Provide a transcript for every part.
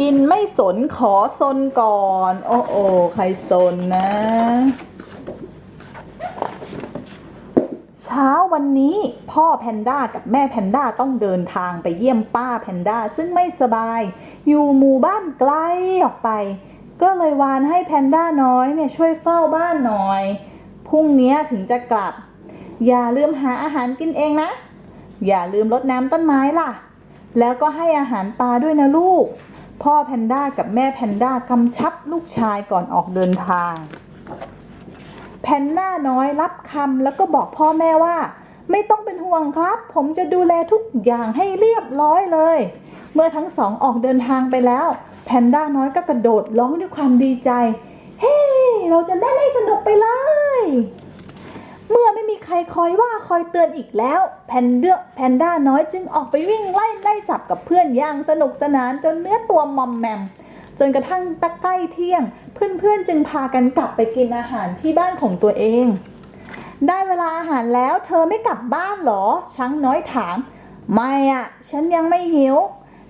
กินไม่สนขอซนก่อน โอ้โอ้ใครซนนะ เช้าวันนี้พ่อแพนด้ากับแม่แพนด้าต้องเดินทางไปเยี่ยมป้าแพนด้าซึ่งไม่สบาย อยู่หมู่บ้านไกลออกไป ก็เลยวานให้แพนด้าน้อยเนี่ยช่วยเฝ้าบ้านหน่อยพรุ่งนี้ถึงจะกลับ อย่าลืมหาอาหารกินเองนะ อย่าลืมรดน้ำต้นไม้ล่ะ แล้วก็ให้อาหารปลาด้วยนะลูก พ่อแพนด้ากับแม่แพนด้ากำชับลูกชายก่อนออกเดินทาง แพนด้าน้อยรับคำแล้วก็บอกพ่อแม่ว่า ไม่ต้องเป็นห่วงครับ ผมจะดูแลทุกอย่างให้เรียบร้อยเลย เมื่อทั้งสองออกเดินทางไปแล้ว แพนด้าน้อยก็กระโดดร้องด้วยความดีใจ เฮ้เราจะเล่นให้สนุกไปเลย รคอยว่าคอยเตือนอีกแล้ว แพนเดอแพนด้าน้อยจึงออกไปวิ่งไล่ไล่จับกับเพื่อนอย่างสนุกสนานจนเนื้อตัวมอมแมม จนกระทั่งตะใกล้เที่ยง เพื่อนๆจึงพากันกลับไปกินอาหารที่บ้านของตัวเอง ได้เวลาอาหารแล้วเธอไม่กลับบ้านหรอ ช้างน้อยถาม ไม่อะฉันยังไม่หิว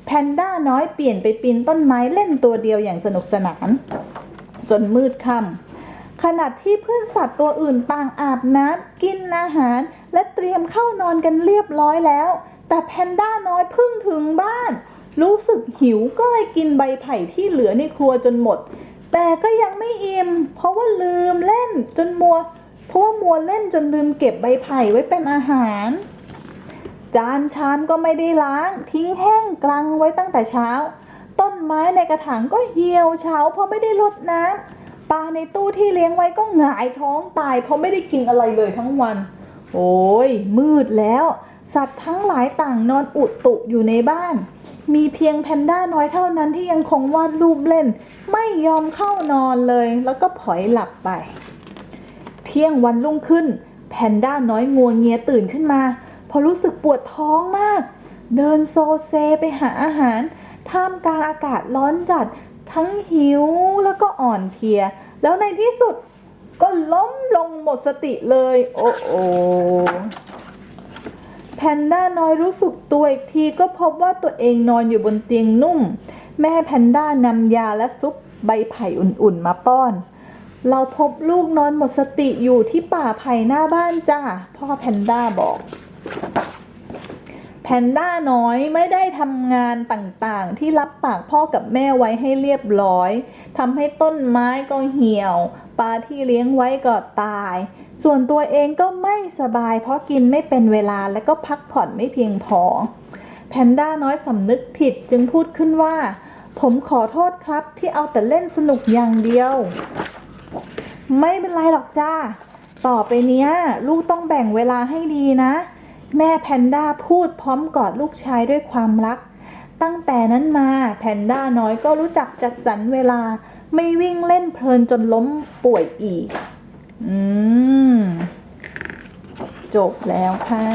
แพนด้าน้อยเปลี่ยนไปปีนต้นไม้เล่นตัวเดียวอย่างสนุกสนาน จนมืดค่ำ ขณะที่เพื่อนสัตว์ตัวอื่นต่างอาบน้ำกินอาหาร และเตรียมเข้านอนกันเรียบร้อยแล้ว แต่แพนด้าน้อยเพิ่งถึงบ้าน รู้สึกหิวก็เลยกินใบไผ่ที่เหลือในครัวจนหมด แต่ก็ยังไม่อิ่มเพราะว่าลืมเล่นจนมัวเพราะว่ามัวเล่นจนลืมเก็บใบไผ่ไว้เป็นอาหาร จานชามก็ไม่ได้ล้าง ทิ้งแห้งกรังไว้ตั้งแต่เช้า ต้นไม้ในกระถางก็เหี่ยวเฉาเพราะไม่ได้รดน้ำ ปลาในตู้ที่เลี้ยงไว้ก็หงายท้องตาย เพราะไม่ได้กินอะไรเลยทั้งวัน โอ้ยมืดแล้ว สัตว์ทั้งหลายต่างนอนอุตุอยู่ในบ้าน มีเพียงแพนด้าน้อยเท่านั้นที่ยังคงวาดรูปเล่น ไม่ยอมเข้านอนเลย แล้วก็ผอยหลับไป เที่ยงวันรุ่งขึ้น แพนด้าน้อยงัวเงียตื่นขึ้นมาเพราะรู้สึกปวดท้องมาก เดินโซเซไปหาอาหารท่ามกลางอากาศร้อนจัด ทั้งหิวแล้วก็อ่อนเพลีย แล้วในที่สุดก็ล้มลงหมดสติเลย โอ้โอแพนด้าน้อยรู้สึกตัวอีกทีก็พบว่าตัวเองนอนอยู่บนเตียงนุ่ม แม่แพนด้านำยาและซุปใบไผ่อุ่นๆมาป้อน เราพบลูกนอนหมดสติอยู่ที่ป่าไผ่หน้าบ้านจ้าพ่อแพนด้าบอก นด้าน้อยไม่ได้ทำงานต่างๆ ที่รับปากพ่อกับแม่ไว้ให้เรียบร้อยทำให้ต้นไม้ก็เหี่ยว ปลาที่เลี้ยงไว้ก็ตาย ส่วนตัวเองก็ไม่สบาย เพราะกินไม่เป็นเวลาและก็พักผ่อนไม่เพียงพอ แพนด้าน้อยสำนึกผิดจึงพูดขึ้นว่า ผมขอโทษครับที่เอาแต่เล่นสนุกอย่างเดียว ไม่เป็นไรหรอกจ้า ต่อไปเนี้ย ลูกต้องแบ่งเวลาให้ดีนะ แม่แพนด้าพูดพร้อมกอดลูกชายด้วยความรัก ตั้งแต่นั้นมาแพนด้าน้อยก็รู้จักจัดสรรเวลา ไม่วิ่งเล่นเพลินจนล้มป่วยอีก อืม จบแล้วค่ะ